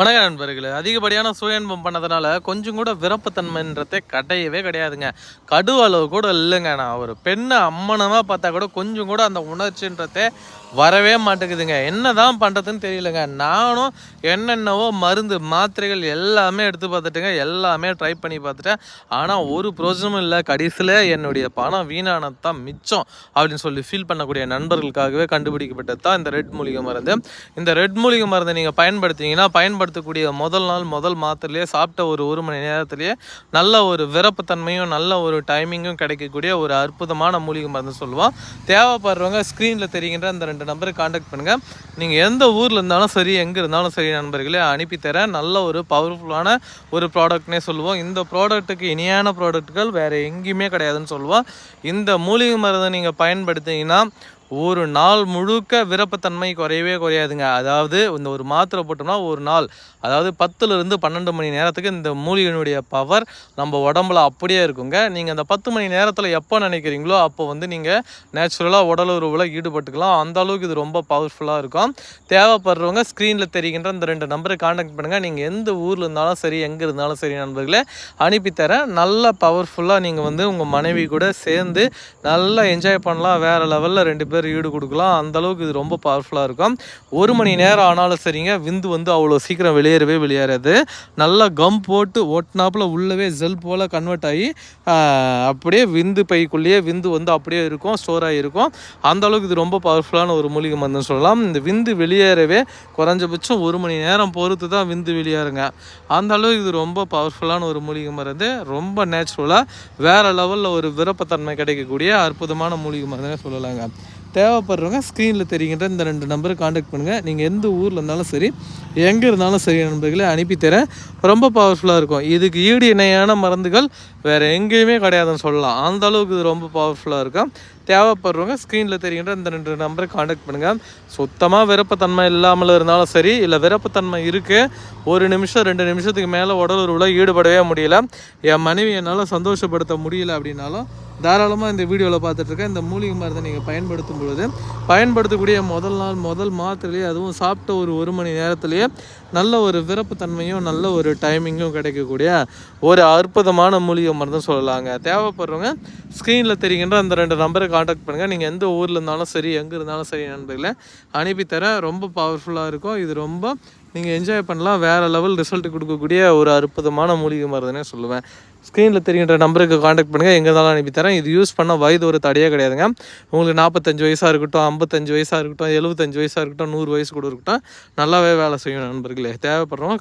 வணக்க நண்பர்களே. அதிகப்படியான சுய இன்பம் பண்ணதுனால கொஞ்சம் கூட விருப்பத்தன்மைன்றதே கிடையவே கிடையாதுங்க. கடு அளவு கூட இல்லைங்க. நான் ஒரு பெண்ணை அம்மனமாக பார்த்தா கூட கொஞ்சம் கூட அந்த உணர்ச்சின்றதே வரவே மாட்டேங்குதுங்க. என்னதான் பண்ணுறதுன்னு தெரியலங்க. நானும் என்னென்னவோ மருந்து மாத்திரைகள் எல்லாமே எடுத்து பார்த்துட்டுங்க. எல்லாமே ட்ரை பண்ணி பார்த்துட்டேன். ஆனால் ஒரு பிரோஜனமும் இல்லை. கடைசியில் என்னுடைய பணம் வீணானது தான் மிச்சம் அப்படின்னு சொல்லி ஃபீல் பண்ணக்கூடிய நண்பர்களுக்காகவே கண்டுபிடிக்கப்பட்டது தான் இந்த ரெட் மூலிகை மருந்து. இந்த ரெட் மூலிகை மருந்தை நீங்கள் பயன்படுத்திங்கன்னா பயன்படுத்தக்கூடிய முதல் நாள் முதல் மாத்திரையிலே சாப்பிட்ட ஒரு ஒரு மணி நேரத்துலேயே நல்ல ஒரு விரப்புத்தன்மையும் நல்ல ஒரு டைமிங்கும் கிடைக்கக்கூடிய ஒரு அற்புதமான மூலிகை மருந்து சொல்லுவோம். தேவைப்படுறவங்க ஸ்க்ரீனில் தெரிகின்ற அந்த ரெண்டு நம்பருக்கு காண்டாக்ட் பண்ணுங்கள் நீங்கள் எந்த ஊரில் இருந்தாலும் சரி எங்கே இருந்தாலும் சரி நண்பர்களே அனுப்பித்தரேன் நல்ல ஒரு பவர்ஃபுல்லான ஒரு ப்ராடக்ட்னே சொல்லுவோம். இந்த ப்ராடக்ட்டுக்கு இணையான ப்ராடக்ட்டுகள் வேறு எங்கேயுமே கிடையாதுன்னு சொல்லுவோம். இந்த மூலிகை மருந்தை நீங்கள் பயன்படுத்திங்கன்னா ஒரு நாள் முழுக்க விருப்பத்தன்மை குறையவே குறையாதுங்க. அதாவது இந்த ஒரு மாத்திரை போட்டோம்னா ஒரு நாள். அதாவது பத்துலேருந்து பன்னெண்டு மணி நேரத்துக்கு இந்த மூலிகையினுடைய பவர் நம்ம உடம்புல அப்படியே இருக்குங்க. நீங்கள் அந்த பத்து மணி நேரத்தில் எப்போ நினைக்கிறீங்களோ அப்போ வந்து நீங்கள் நேச்சுரலாக உடல் ஈடுபட்டுக்கலாம். அந்த அளவுக்கு இது ரொம்ப பவர்ஃபுல்லாக இருக்கும். தேவைப்படுறவங்க ஸ்க்ரீனில் தெரிகின்ற இந்த ரெண்டு நம்பரை காண்டாக்ட் பண்ணுங்கள் நீங்கள் எந்த ஊரில் இருந்தாலும் சரி எங்கே இருந்தாலும் சரி நண்பர்களே அனுப்பித்தரேன் நல்ல பவர்ஃபுல்லாக நீங்கள் வந்து உங்கள் மனைவி கூட சேர்ந்து நல்லா என்ஜாய் பண்ணலாம். வேறு லெவலில் ரெண்டு பேர் ஈடு கொடுக்கலாம். அந்தளவுக்கு இது ரொம்ப பவர்ஃபுல்லாக இருக்கும். ஒரு மணி நேரம் ஆனாலும் சரிங்க விந்து வந்து அவ்வளோ சீக்கிரம் வெளியேறவே வெளியேறாது. நல்லா கம் போட்டு ஓட்டினாப்புல உள்ளவே ஜெல் போல் கன்வெர்ட் ஆகி அப்படியே விந்து பைக்குள்ளேயே விந்து வந்து அப்படியே இருக்கும் ஸ்டோர் ஆகிருக்கும் அந்தளவுக்கு இது ரொம்ப பவர்ஃபுல்லான ஒரு மூலிகை மருந்துன்னு சொல்லலாம். இந்த விந்து வெளியேறவே குறைஞ்சபட்சம் ஒரு மணி நேரம் பொறுத்து தான் விந்து வெளியேறுங்க. அந்த அளவுக்கு இது ரொம்ப பவர்ஃபுல்லான ஒரு மூலிகை மருந்து. ரொம்ப நேச்சுரலாக வேறு லெவலில் ஒரு விருப்பத்தன்மை கிடைக்கக்கூடிய அற்புதமான மூலிகை மருந்துனே சொல்லலாங்க. தேவைப்படுறவங்க ஸ்க்ரீனில் தெரிகின்ற இந்த ரெண்டு நம்பரை காண்டாக்ட் பண்ணுங்கள் நீங்கள் எந்த ஊரில் இருந்தாலும் சரி எங்கே இருந்தாலும் சரி நண்பர்களே அனுப்பித்தரேன் ரொம்ப பவர்ஃபுல்லாக இருக்கும். இதுக்கு ஈடு இணையான மருந்துகள் வேறு எங்கேயுமே கிடையாதுன்னு சொல்லலாம். அந்த அளவுக்கு இது ரொம்ப பவர்ஃபுல்லாக இருக்கும். தேவைப்படுறவங்க ஸ்க்ரீனில் தெரிகின்ற இந்த ரெண்டு நம்பருக்கு காண்டாக்ட் பண்ணுங்கள் சுத்தமாக விருப்பத்தன்மை இல்லாமல் இருந்தாலும் சரி இல்லை விருப்பத்தன்மை இருக்குது ஒரு நிமிஷம் ரெண்டு நிமிஷத்துக்கு மேலே உடலுறவில் ஈடுபடவே முடியல. என் மனைவி என்னால் சந்தோஷப்படுத்த முடியல அப்படின்னாலும் தாராளமாக இந்த வீடியோவில் பார்த்துட்ருக்கேன் இந்த மூலிகை மருந்தை நீங்கள் பயன்படுத்தும் பொழுது பயன்படுத்தக்கூடிய முதல் நாள் முதல் மாத்திரையே அதுவும் சாப்பிட்ட ஒரு ஒரு மணி நேரத்துலேயே நல்ல ஒரு விருப்பத்தன்மையும் நல்ல ஒரு டைமிங்கும் கிடைக்கக்கூடிய ஒரு அற்புதமான மூலிகை மருந்தும் சொல்லலாங்க. தேவைப்படுறவங்க ஸ்க்ரீனில் தெரிகின்ற அந்த ரெண்டு நம்பரை காண்டாக்ட் பண்ணுங்கள் நீங்கள் எந்த ஊரில் இருந்தாலும் சரி எங்கே இருந்தாலும் சரி நண்பர்களை அனுப்பித்தரேன் ரொம்ப பவர்ஃபுல்லாக இருக்கும். இது ரொம்ப நீங்கள் என்ஜாய் பண்ணலாம். வேறு லெவல் ரிசல்ட் கொடுக்கக்கூடிய ஒரு அற்புதமான மூலிகை மருந்துனே சொல்லுவேன். ஸ்க்ரீனில் தெரிகின்ற நம்பருக்கு காண்டாக்ட் பண்ணுங்கள் எங்கே இருந்தாலும் அனுப்பித்தரேன் இது யூஸ் பண்ண வயது ஒரு தடையே கிடையாதுங்க. உங்களுக்கு நாற்பத்தஞ்சு வயசாக இருக்கட்டும் ஐம்பத்தஞ்சு வயசாக இருக்கட்டும் எழுபத்தஞ்சு வயசாக இருக்கட்டும் நூறு வயசு கூட இருக்கட்டும் நல்லாவே வேலை செய்யும் நண்பர்களே. தேவைப்படுறோம்